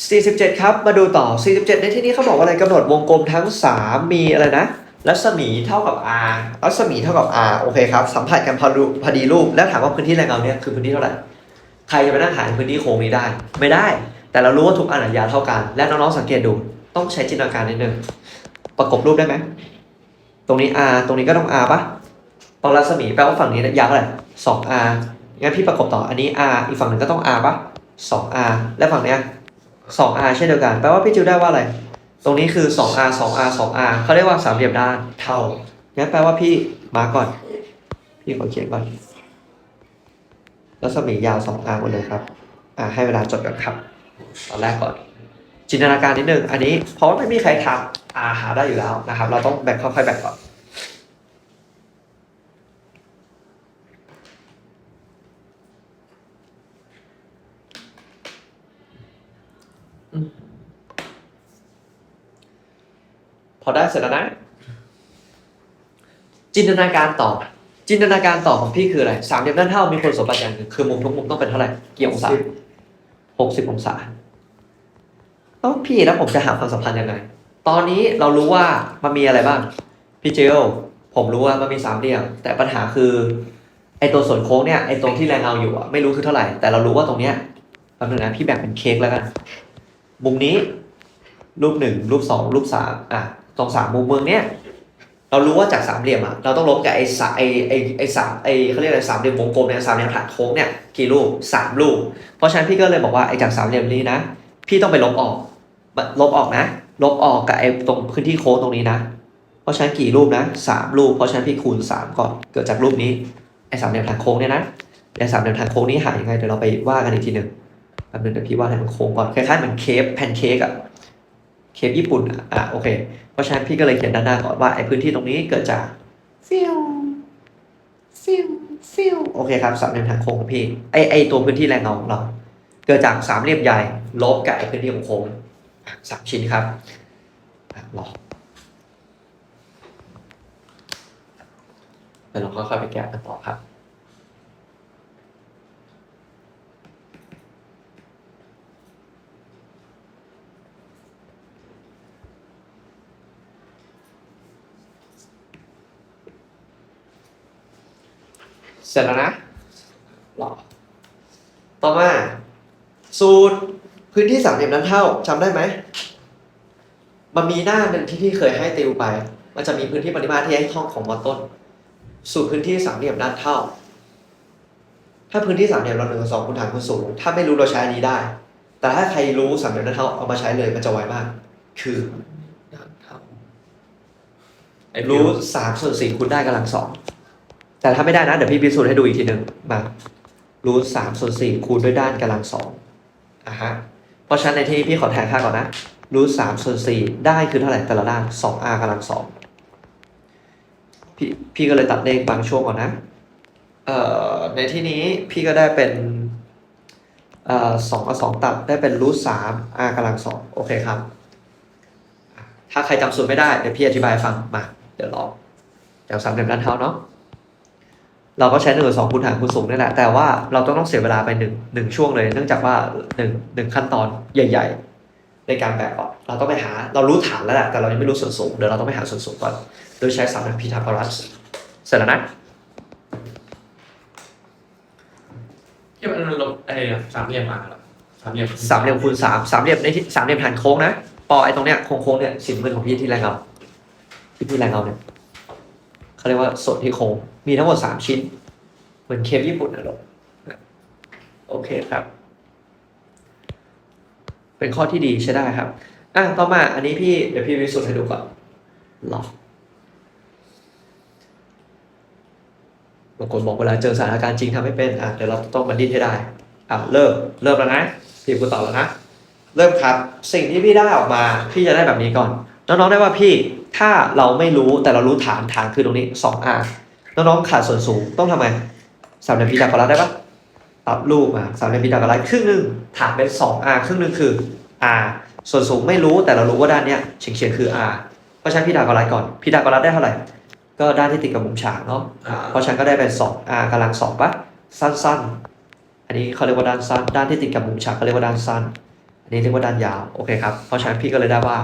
47 ครับ มาดูต่อ 47 ในที่นี้เขาบอกว่าอะไรกำหนดวงกลมทั้ง 3 มีอะไรนะ รัศมีเท่ากับ r รัศมีเท่ากับ r โอเคครับ สัมผัสกันพอดูพอดีรูป แล้วถามว่าพื้นที่แรงเงาเนี่ยคือพื้นที่เท่าไหร่ ใครจะไปนั่งหารพื้นที่โค้งนี้ได้ ไม่ได้ แต่เรารู้ว่าทุกอันยาวเท่ากัน และน้องๆสังเกตดูต้องใช้จินตนาการนิดนึง ประกบรูปได้ไหม ตรงนี้ r ตรงนี้ก็ต้อง r ปะตรงรัศมีแปลว่าฝั่งนี้ยาวเท่าไหร่ 2r งั้นพี่ประกบต่อ อันนี้ r อีกฝั่งหนึ่งก็ต้อง r ปะ 2r และฝั่งเนี้ย 2r เช่นเดียวกัน แปลว่าพี่จิวได้ว่าอะไร ตรงนี้คือ 2r 2r 2r เขาเรียกว่าสามเหลี่ยมด้านเท่า งั้นแปลว่าพี่มาก่อน พี่ขอเขียนก่อนรัศมียาว 2r หมดเลยครับ อ่า ให้เวลาจดก่อนครับ ตอนแรกก่อน จินตนาการนิดนึง อันนี้เพราะว่าไม่มีใครทำอาหาได้อยู่แล้วนะครับ เราต้องแบ่งค่อยๆแบ่งก่อน พอได้เสร็จแล้วนะ จินตนาการต่อ จินตนาการต่อของพี่คืออะไรสามเหลี่ยมด้านเท่ามีคุณสมบัติอย่างหนึ่งคือมุมทุกมุมต้องเป็นเท่าไหร่กี่องศาหกสิบองศาแล้วพี่แล้วผมจะหาความสัมพันธ์ยังไง ตอนนี้เรารู้ว่ามันมีอะไรบ้าง พี่เจลผมรู้ว่ามันมีสามเหลี่ยม แต่ปัญหาคือไอตัวส่วนโค้งเนี่ยไอตรงที่แรงเงาอยู่อะไม่รู้คือเท่าไหร่ แต่เรารู้ว่าตรงเนี้ยแป๊บนึงนะพี่แบ่งเป็นเค้กแล้วกัน มุมนี้ รูปหนึ่งรูปสองรูปสามอะ ตรงสามมุมเมืองเนี้ยเรารู้ว่าจากสามเหลี่ยมอะเราต้องลบกับไอ้สาไอ้ไอ้ไอ้สามไอ้เขาเรียกอะไรสามเหลี่ยมวงกลมเนี่ยสามเหลี่ยมฐานโค้งเนี่ยกี่รูปสามรูปเพราะฉะนั้นพี่ก็เลยบอกว่าไอ้จากสามเหลี่ยมนี้นะ พี่ต้องไปลบออก ลบออกนะ ลบออกกับไอ้ตรงพื้นที่โค้งตรงนี้นะ เพราะฉะนั้นกี่รูปนะสามรูป เพราะฉะนั้นพี่คูณสามก่อนเกิดจากรูปนี้ไอ้สามเหลี่ยมฐานโค้งเนี่ยนะไอ้สามเหลี่ยมฐานโค้งนี้หายังไงเดี๋ยวเราไปว่ากันอีกทีหนึ่งแป๊บนึงเดี๋ยวพี่ว่าให้มันโค้งก่อนคล้ายๆเหมือนเคฟแพนเค้กอะเคปญี่ปุ่นอะอะโอเค เพราะฉะนั้นพี่ก็เลยเขียนด้านหน้าก่อนว่าไอ้พื้นที่ตรงนี้เกิดจากฟิวฟิวฟิวโอเคครับสามเหลี่ยมทางโค้งของพี่ไอไอตัวพื้นที่แรงเงาของเรา เกิดจากสามเหลี่ยมใหญ่ลบกับไอพื้นที่ของโค้งอะสามชิ้นครับอะรอเดี๋ยวเราค่อยๆไปแกะกันต่อครับ เสร็จแล้วนะรอต่อมา สูตรพื้นที่สามเหลี่ยมด้านเท่าจำได้ไหมมันมีหน้าหนึ่งที่พี่เคยให้ติวไป มันจะมีพื้นที่ปริมาตรที่ให้ท่องของมอต้น สูตรพื้นที่สามเหลี่ยมด้านเท่า ถ้าพื้นที่สามเหลี่ยมเราหนึ่งกับสองคูณฐานคูณศูนย์ถ้าไม่รู้เราใช้อันนี้ได้ แต่ถ้าใครรู้สามเหลี่ยมด้านเท่าเอามาใช้เลยมันจะไวมาก คือด้านเท่ารู้สามส่วนสี่คูณได้กำลังสอง แต่ถ้าไม่ได้นะ เดี๋ยวพี่พิสูจน์ให้ดูอีกทีหนึ่งมารู้สามส่วนสี่คูณด้วยด้านกำลังสองอะฮะเพราะฉะนั้นในที่นี้พี่ขอแทนค่าก่อนนะรู้สามส่วนสี่ได้คือเท่าไหร่แต่ละด้านสอง r กำลังสองพี่พี่ก็เลยตัดเลขบางช่วงก่อนนะเอ่อในที่นี้พี่ก็ได้เป็นเอ่อสองกับสองตัดได้เป็นรูทสาม r กำลังสองโอเคครับ ถ้าใครจำสูตรไม่ได้เดี๋ยวพี่อธิบายฟังมา เดี๋ยวลองจากสามเหลี่ยมด้านเท้าเนาะ เราก็ใช้หนึ่งกับสองคูณหารคูณสูงนี่แหละ แต่ว่าเราต้องต้องเสียเวลาไปหนึ่งหนึ่งช่วงเลย เนื่องจากว่าหนึ่งหนึ่งขั้นตอนใหญ่ ๆ ในการแบกออก เราต้องไปหาเรารู้ฐานแล้วแหละแต่เรายังไม่รู้ส่วนสูงเดี๋ยวเราต้องไปหาส่วนสูงก่อน โดยใช้สามเหลี่ยมพีทาโกรัสเสร็จแล้วนะที่มันลบไอ้สามเหลี่ยมมาเหรอสามเหลี่ยมสามเหลี่ยมคูณสามสามเหลี่ยมในที่สามเหลี่ยมฐานโค้งนะปอไอ้ตรงเนี้ยโค้งๆเนี่ยสิบมือของพี่ที่แรงเงาที่พี่แรงเงาเนี่ย เขาเรียกว่าส่วนที่โคงมีทั้งหมดสามชิ้น เหมือนเคปญี่ปุ่นนะลูกโอเคครับ เป็นข้อที่ดีใช้ได้ครับอะต่อมาอันนี้พี่เดี๋ยวพี่วิสุทธ์ให้ดูก่อนหรอบางคนบอกเวลาเจอสถานการณ์จริงทำไม่เป็นอะเดี๋ยวเราต้องมาดิ้นให้ได้อะเริ่มเริ่มแล้วนะพี่กูต่อแล้วนะ เริ่มครับ สิ่งที่พี่ได้ออกมา พี่จะได้แบบนี้ก่อน น้องๆได้ว่าพี่ ถ้าเราไม่รู้แต่เรารู้ฐานฐานคือตรงนี้ 2r น้องๆขาดส่วนสูงต้องทำไงสามเหลี่ยมพีทาโกรัสได้ปะตัดรูปมาสามเหลี่ยมพีทาโกรัสครึ่งหนึ่งฐานเป็น 2r ครึ่งหนึ่งคือ r ส่วนสูงไม่รู้แต่เรารู้ว่าด้านเนี้ยเฉียงเฉียงคือ r เพราะฉะนั้นพีทาโกรัสก่อนพีทาโกรัสได้เท่าไหร่ ก็ด้านที่ติดกับมุมฉากเนาะเพราะฉะนันก็ได้เป็น 2r กำลังสองปะสั้นๆ อันนี้เขาเรียกว่าด้านสั้น ด้านที่ติดกับมุมฉากเขาเรียกว่าด้านสั้น อันนี่เรียกว่าด้านยาว โอเคครับ เพราะฉะนั้นพี่ก็เลยได้ว่า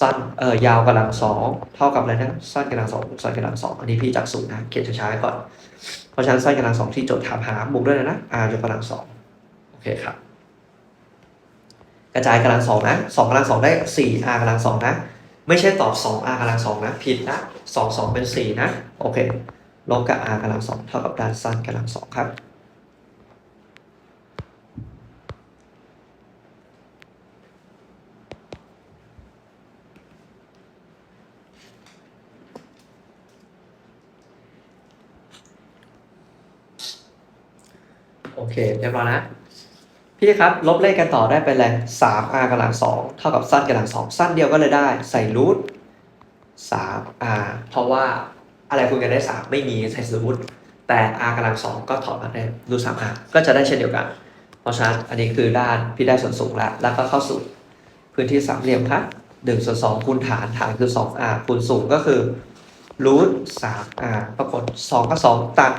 สั้นเอ่อยาวกำลังสองเท่ากับอะไรนะสั้นกำลังสองสั้นกำลังสองอันนี้พี่จากศูนย์นะเขียนช้าๆก่อน เพราะฉะนั้นสั้นกำลังสองที่โจทย์ถามหาบวกด้วยนะ r ยกกำลังสองโอเคครับ กระจายกำลังสองนะสองกำลังสองได้สี่ r กำลังสองนะ ไม่ใช่ตอบสอง r กำลังสองนะ ผิดนะสองสองเป็นสี่นะ โอเคลบกับ r กำลังสองเท่ากับด้านสั้นกำลังสองครับ โอเคเรียบร้อยนะ พี่ครับ ลบเลขกันต่อได้เป็นอะไรสาม r กำลังสองเท่ากับสั้นกำลังสองสั้นเดียวก็เลยได้ ใส่รูทสาม r เพราะว่าอะไรคูณกันได้สามไม่มีใส่รูทแต่ r กำลังสองก็ถอดมาได้รูทสาม r ก็จะได้เช่นเดียวกัน เพราะฉะนั้นอันนี้คือด้านพี่ได้ส่วนสูงแล้ว แล้วก็เข้าสู่พื้นที่สามเหลี่ยมครับหนึ่งส่วนสองคูณฐานฐานคือสอง r คูณสูงก็คือรูทสาม r ปรากฏสองกับสองตัด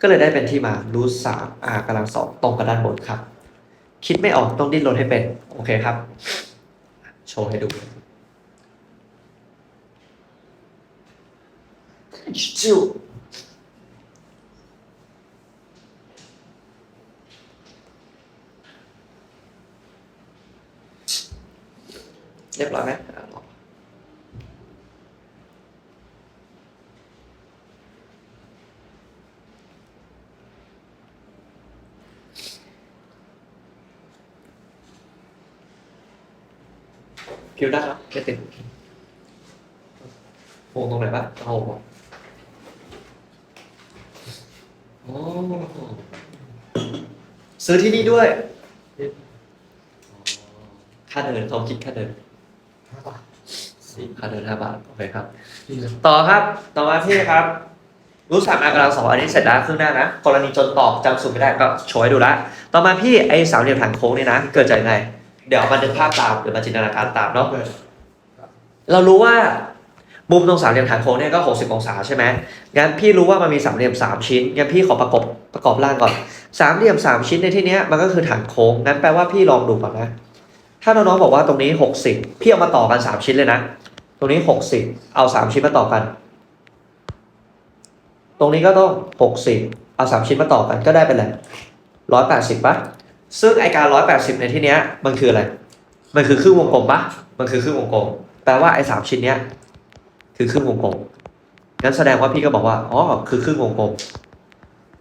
ก็เลยได้เป็นที่มารูทสาม r กำลังสองตรงกับด้านบนครับ คิดไม่ออกต้องดิ้นรนให้เป็น โอเคครับ โชว์ให้ดูจิวเรียบร้อยไหม อะลองพิวได้ครับแค่ติดโงตรงไหนบ้างเอาโอ้ซื้อที่นี่ด้วยค่าเดินเขาคิดค่าเดินห้าบาทสี่ค่าเดินห้าบาทโอเคครับดีเลยต่อครับ ต่อมาพี่ครับ รู้สามอากำลังสองอันนี้เสร็จแล้วครึ่งหน้านะ กรณีจนตอบจำสูตรไม่ได้ก็โชว์ให้ดูละ ต่อมาพี่ไอสามเหลี่ยมฐานโค้งเนี่ยนะ เกิดจากยังไง เดี๋ยวมานึกภาพตามหรือมาจินตนาการตามเนาะเปิดเรารู้ว่ามุมตรงสามเหลี่ยมฐานโค้งเนี่ยก็ 60 องศาใช่ไหมงั้นพี่รู้ว่ามันมีสามเหลี่ยม 3 ชิ้น งั้นพี่ขอประกอบประกอบร่างก่อน สามเหลี่ยม 3 ชิ้นในที่เนี้ยมันก็คือฐานโค้ง งั้นแปลว่าพี่ลองดูก่อนนะ ถ้าน้องๆบอกว่าตรงนี้ 60 พี่เอามาต่อกัน 3 ชิ้นเลยนะ ตรงนี้ 60 เอา 3 ชิ้นมาต่อกัน ตรงนี้ก็ต้อง 60 เอา 3 ชิ้นมาต่อกันก็ได้เป็นอะไร180ปะ ซึ่งไอการ 180 ในที่เนี้ยมันคืออะไร มันคือครึ่งวงกลมปะมันคือครึ่งวงกลม แปลว่าไอสามชิ้นเนี้ยคือครึ่งวงกลม งั้นแสดงว่าพี่ก็บอกว่า อ๋อ คือครึ่งวงกลม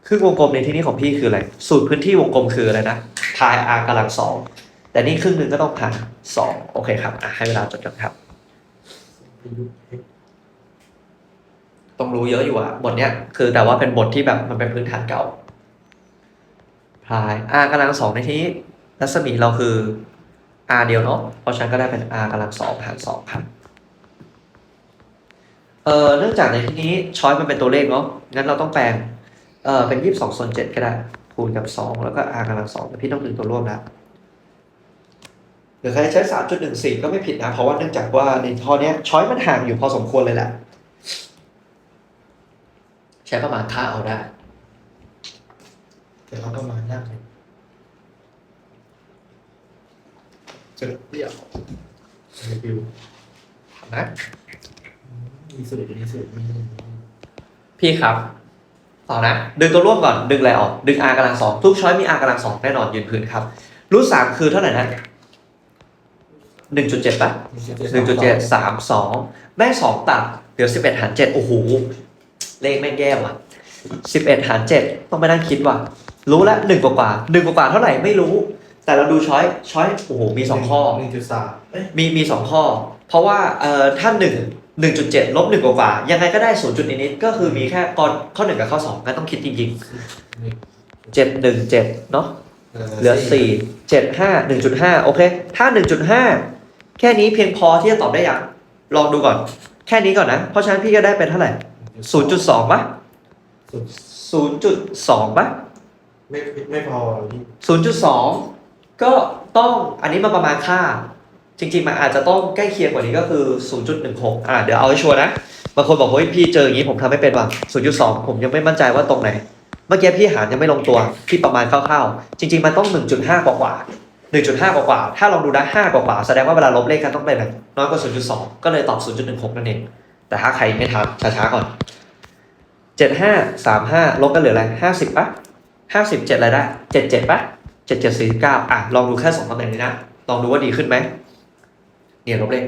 ครึ่งวงกลมในที่นี้ของพี่คืออะไร สูตรพื้นที่วงกลมคืออะไรนะพาย r กำลังสอง แต่นี่ครึ่งหนึ่งก็ต้องพายสองโอเคครับให้เวลาจดกันครับ ต้องรู้เยอะอยู่อะบทเนี้ย คือแต่ว่าเป็นบทที่แบบมันเป็นพื้นฐานเก่า พาย r กำลังสองในที่รัศมีเราคือ r เดียวเนาะเพราะฉะนั้นก็ได้เป็น r กำลังสองหารสองครับเอ่อเนื่องจากในที่นี้ช้อยมันเป็นตัวเลขเนาะงั้นเราต้องแปลงเอ่อเป็นยี่สิบสองส่วนเจ็ดก็ได้คูณกับสองแล้วก็ r กำลังสองแต่พี่ต้องดึงตัวร่วมแล้วหรือใครใช้สามจุดหนึ่งสี่ก็ไม่ผิดนะเพราะว่าเนื่องจากว่าในข้อเนี้ยช้อยมันห่างอยู่พอสมควรเลยแหละใช้ประมาณค่าเอาได้ แต่เขาประมาณยากเลยเจอเดี่ยวรีวิวนะมีสูตรมีสูตรมีพี่ครับต่อนะ ดึงตัวร่วมก่อน ดึงอะไรออก ดึง r กำลังสองทุกช้อยมี r กำลังสองแน่นอนยืนพื้นครับ รูทสามคือเท่าไหร่นะหนึ่งจุดเจ็ดป่ะหนึ่งจุดเจ็ดสามสองแม่งสองตัดเดี๋ยวสิบเอ็ดหารเจ็ดโอ้โห เลขแม่งแย่ว่ะสิบเอ็ดหารเจ็ดต้องไปนั่งคิดว่ะ รู้แล้วหนึ่งกว่าๆหนึ่งกว่าๆเท่าไหร่ไม่รู้ แต่เราดูช้อยช้อยโอ้โหมีสองข้อหนึ่งจุดสามเอ้ยมีมีสองข้อ เพราะว่าเอ่อถ้าหนึ่งหนึ่งจุดเจ็ดลบหนึ่งกว่าๆยังไงก็ได้ศูนย์จุดนิดๆก็คือมีแค่กอนข้อหนึ่งกับข้อสองงั้นต้องคิดจริงๆเจ็ดหนึ่งเจ็ดเนาะเหลือสี่เจ็ดห้าหนึ่งจุดห้าโอเค ถ้าหนึ่งจุดห้าแค่นี้เพียงพอที่จะตอบได้ยังลองดูก่อน แค่นี้ก่อนนะ เพราะฉะนั้นพี่ก็ได้เป็นเท่าไหร่ศูนย์จุดสองปะศูนย์ศูนย์จุดสองปะ ไม่ไม่พอศูนย์จุดสองก็ต้องอันนี้มาประมาณค่า จริงๆ มันอาจจะต้องใกล้เคียงกว่านี้ก็คือ 0.16 อ่าเดี๋ยวเอาให้ชัวร์นะ บางคนบอกเฮ้ยพี่เจออย่างนี้ผมทำไม่เป็นว่ะ0.2 ผมยังไม่มั่นใจว่าตรงไหน เมื่อกี้พี่หารยังไม่ลงตัวพี่ประมาณคร่าวๆ จริง ๆ มันต้อง 1.5 กว่าๆ1.5 กว่าๆถ้าลองดูนะ5กว่าๆแสดงว่าเวลาลบเลขกันต้องเป็นแบบน้อยกว่า 0.2 ก็เลยตอบ 0.16 นั่นเอง แต่ถ้าใครไม่ทันช้าๆก่อน 75 35 ลบกันเหลืออะไร 50ปะ 50 7อะไรได้77ปะ77 49อะ ลองดูแค่สองตำแหน่งนี้นะ ลองดูว่าดีขึ้นไหม เนี่ยลบเลข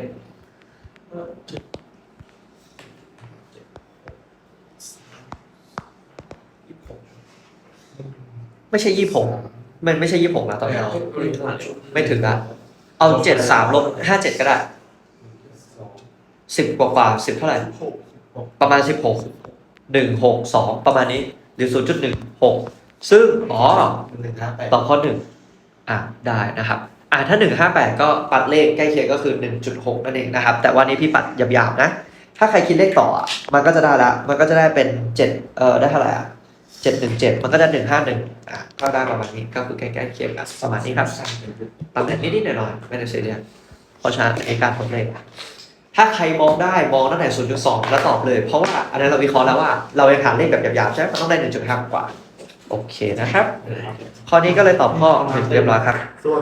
ยี่สิบหกไม่ใช่ยี่หกมันไม่ใช่ยี่หกนะตอนนี้ไม่ถึงหลังไม่ถึงอะเอาเจ็ดสามลบห้าเจ็ดก็ได้สิบกว่ากว่าสิบเท่าไหร่ประมาณสิบหกหนึ่งหกสองประมาณนี้หรือศูนย์จุดหนึ่งหก ซึ่งอ๋อหนึ่งห้าแปดตอบข้อหนึ่งอะได้นะครับอะถ้าหนึ่งห้าแปดก็ปัดเลขใกล้เคียงก็คือหนึ่งจุดหกนั่นเองนะครับ แต่วันนี้พี่ปัดหยาบๆนะ ถ้าใครคิดเลขต่ออะมันก็จะได้ละมันก็จะได้เป็นเจ็ดเอ่อได้เท่าไหร่อะเจ็ดหนึ่งเจ็ดมันก็ได้หนึ่งห้าหนึ่งอะก็ได้ประมาณนี้ก็คือใกล้ๆเคียงกันประมาณนี้ครับตำแหน่งนิดๆหน่อยๆไม่ได้เสียเรียสเพราะฉะนั้นในการทดเลขถ้าใครมองได้มองตั้งแต่0.2 แล้วตอบเลย เพราะว่าอันนั้นเราวิเคราะห์แล้วว่าเรายังหาเลขแบบหยาบๆใช่ไหมมันต้องได้ 1.5 กว่า โอเคนะครับ ข้อนี้ก็เลยตอบข้อหนึ่งเรียบร้อยครับ ส่วน